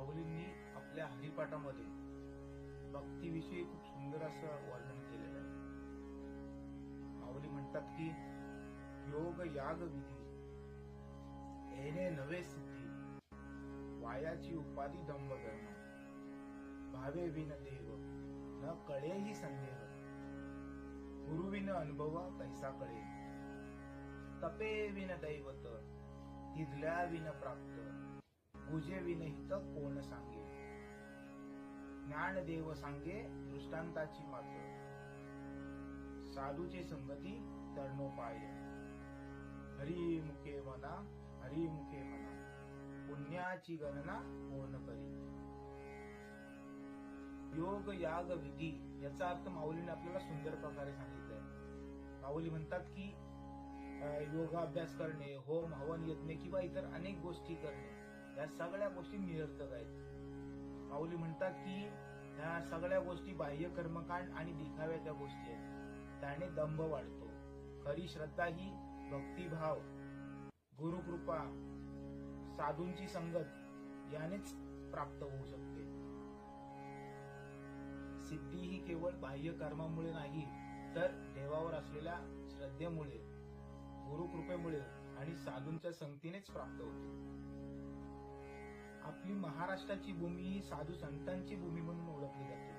माऊलींनी आपल्या हरिपाठामध्ये भक्तीविषयी खूप सुंदर असं वर्णन केलेलं आहे. माऊली म्हणतात की योग याग विधी येणे नवे सिद्धी वायाची उपाधी दंभ करणं भावे विन देव न कळेही संदेह गुरुविन अनुभव कैसा कळे तपे विन दैवत तिथल्या विन प्राप्त पूजे विनहित कोण सांगे? ज्ञान देव सांगे दृष्टांताची मात्र. साधूचे संगती तरणोपाय. हरी मुखे मना हरी मुखे मना. पुण्याची गणना कोण करी? योग याग विधी याचा अर्थ माऊलीने आपल्याला सुंदर प्रकारे सांगितलंय. माऊली म्हणतात की अं, योगाभ्यास करणे होम हवन यज्ञ किंवा इतर अनेक गोष्टी करणे. या सगळ्या गोष्टी निरर्थक आहेत. माऊली म्हणतात की ह्या सगळ्या गोष्टी बाह्य कर्मकांड आणि दिखाव्याच्या गोष्टी आहेत. त्याने दंभ वाढतो. खरी श्रद्धा ही भक्तिभाव गुरुकृपा साधूंची संगत यानेच प्राप्त होऊ शकते. सिद्धी ही केवळ बाह्य कर्मामुळे नाही तर देवावर असलेल्या श्रद्धेमुळे गुरुकृपेमुळे आणि साधूंच्या संगतीनेच प्राप्त होते. आपली महाराष्ट्राची भूमी ही साधू संतांची भूमी म्हणून ओळखली जाते.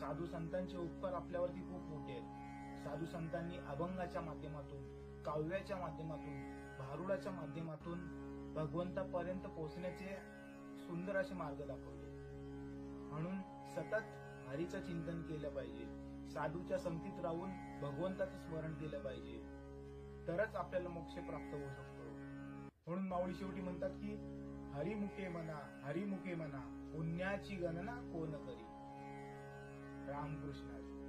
साधू संतांचे उपकार आपल्यावरती खूप मोठे आहेत. साधू संतांनी अभंगाच्या माध्यमातून काव्याच्या माध्यमातून भारुडाच्या माध्यमातून भगवंतापर्यंत पोहोचण्याचे सुंदर असे मार्ग दाखवले. म्हणून सतत हरीचं चिंतन केलं पाहिजे. साधूच्या संगतीत राहून भगवंताचं स्मरण केलं पाहिजे. तरच आपल्याला मोक्ष प्राप्त होऊ शकतो. म्हणून माऊली शेवटी म्हणतात की हरिमुखे म्हणा हरिमुखे म्हणा पुण्याची गणना कोण करी? रामकृष्णाची.